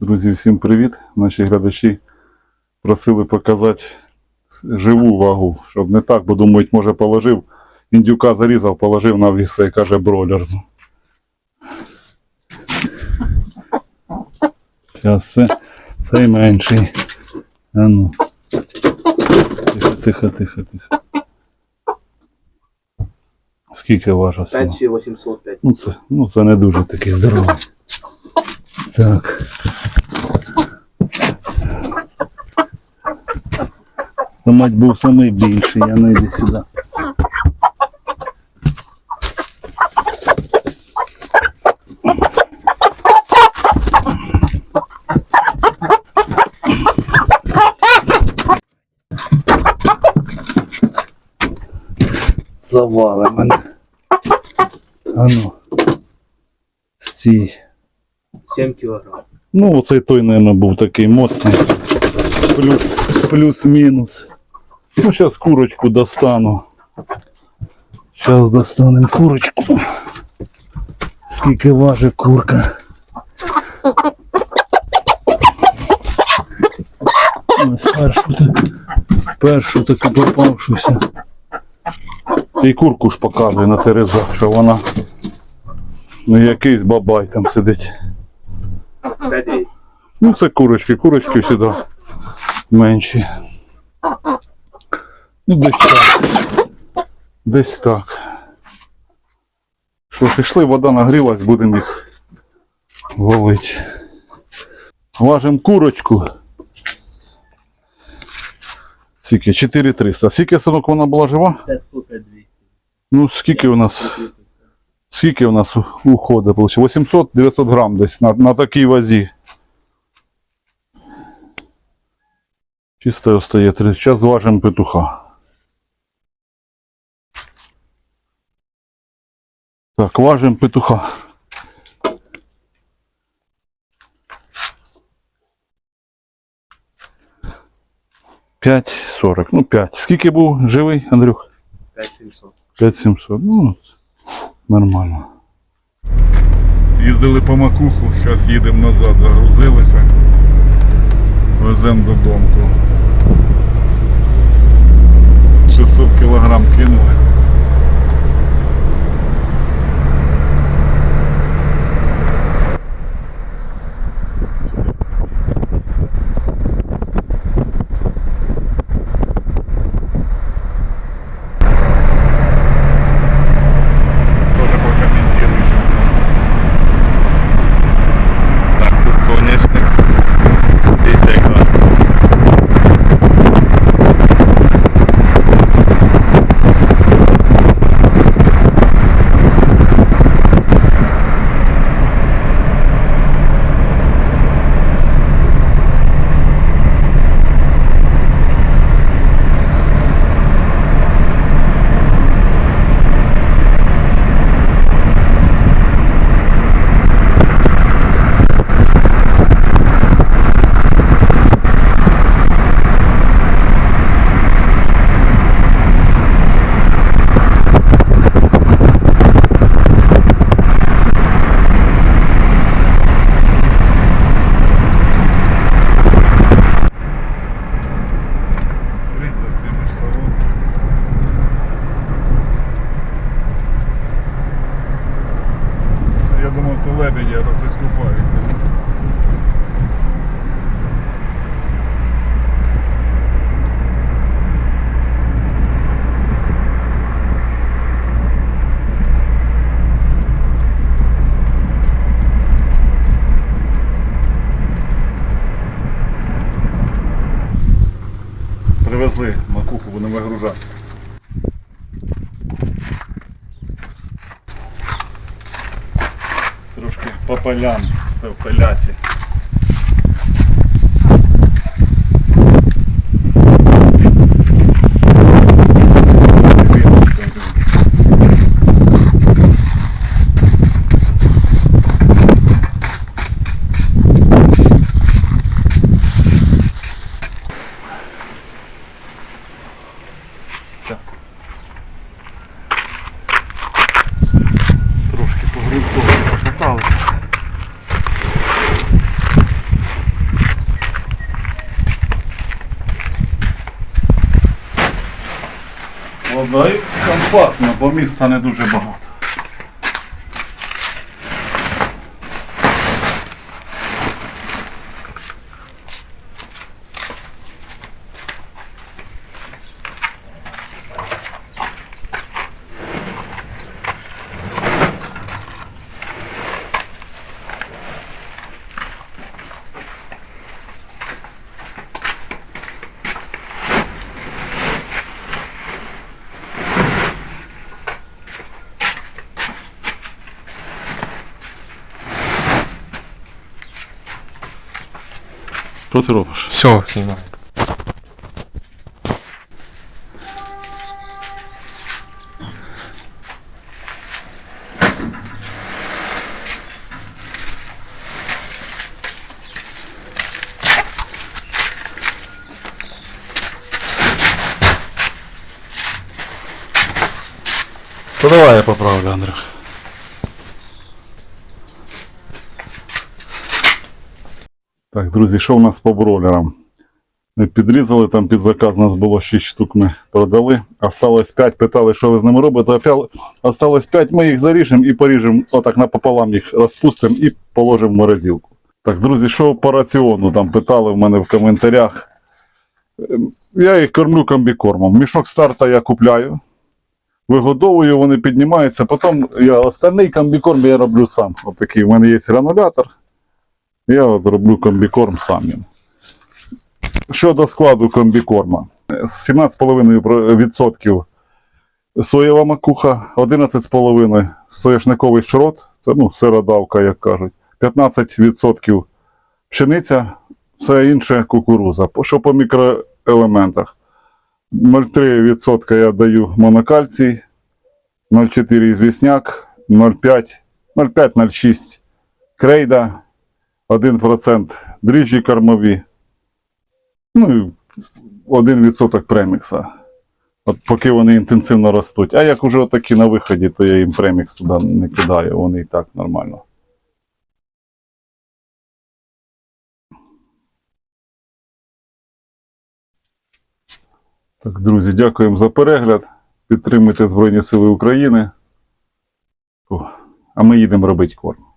Друзі, всім привіт! Наші глядачі просили показати живу вагу, щоб не так, бо думають, може положив. Індюка зарізав, положив на вісе, каже бройлер. Зараз це цей менший. А ну. Тихо, тихо, тихо, тихо. Скільки важить? 5 чи 805. Ну це, ну це не дуже такий здоровий. Так. Та мать був самий більший, я не йду сюди. Завали мене. А ну. Стій. 7 кілограм. Ну, оцей той, мабуть, був такий моцний. Плюс, плюс-мінус. Ну, зараз курочку достану. Зараз достанемо курочку. Скільки важить курка. Ось першу, першу таку попавшуся. Ти курку ж показує на терезах, що вона не якийсь бабай там сидить. Ну, це курочки, курочки сюди менші. Ну, десь так. Десь так. Що, пішли, вода нагрілась, будемо їх валити. Важимо курочку. Скільки? 4300. Скільки синок вона була жива? 500 200. Ну, скільки у нас, скільки у нас уходить? 800-900 грам десь на, на такій вазі. Чисто остає 30. Зараз зважимо петуха. Так, важимо петуха. П'ять сорок. Ну, п'ять. Скільки був живий, Андрюх? 5700. 5700. Ну, нормально. Їздили по макуху, зараз їдемо назад, загрузилися. Веземо додому. 600 кілограм кинули. Лебеді, а то хтось купається. Привезли макуху, будемо вигружати. По полям, все в пиляці. Да, і компактно, бо міста не дуже багато. Що ти робиш? Все, знімаю. То давай я поправлю, Андрюх. Так, друзі, що у нас по бройлерам? Ми підрізали, там під заказ у нас було 6 штук, ми продали. Осталось 5, питали, що ви з ними робите. Осталось 5, ми їх заріжемо і поріжемо, отак напополам їх розпустимо і положимо в морозилку. Так, друзі, що по раціону там питали в мене в коментарях. Ем, Я їх кормлю комбікормом. Мішок старта я купляю. Вигодовую, вони піднімаються. Потім я остальний комбікорм я роблю сам. От такий в мене є гранулятор. Я роблю комбікорм сам. Щодо складу комбікорма. 17,5% соєва макуха, 11,5% соняшниковий шрот, це ну, сиродавка, як кажуть, 15% пшениця, все інше кукуруза. Що по мікроелементах? 0,3% я даю монокальцій, 0,4 звісняк, 0,5, 0,5-0,6 крейда, 1% дріжджі кормові, ну і 1% премікса. От поки вони інтенсивно ростуть. А як уже такі на виході, то я їм премікс туди не кидаю, вони і так нормально. Так, друзі, дякуємо за перегляд. Підтримуйте Збройні Сили України. А ми їдемо робити корм.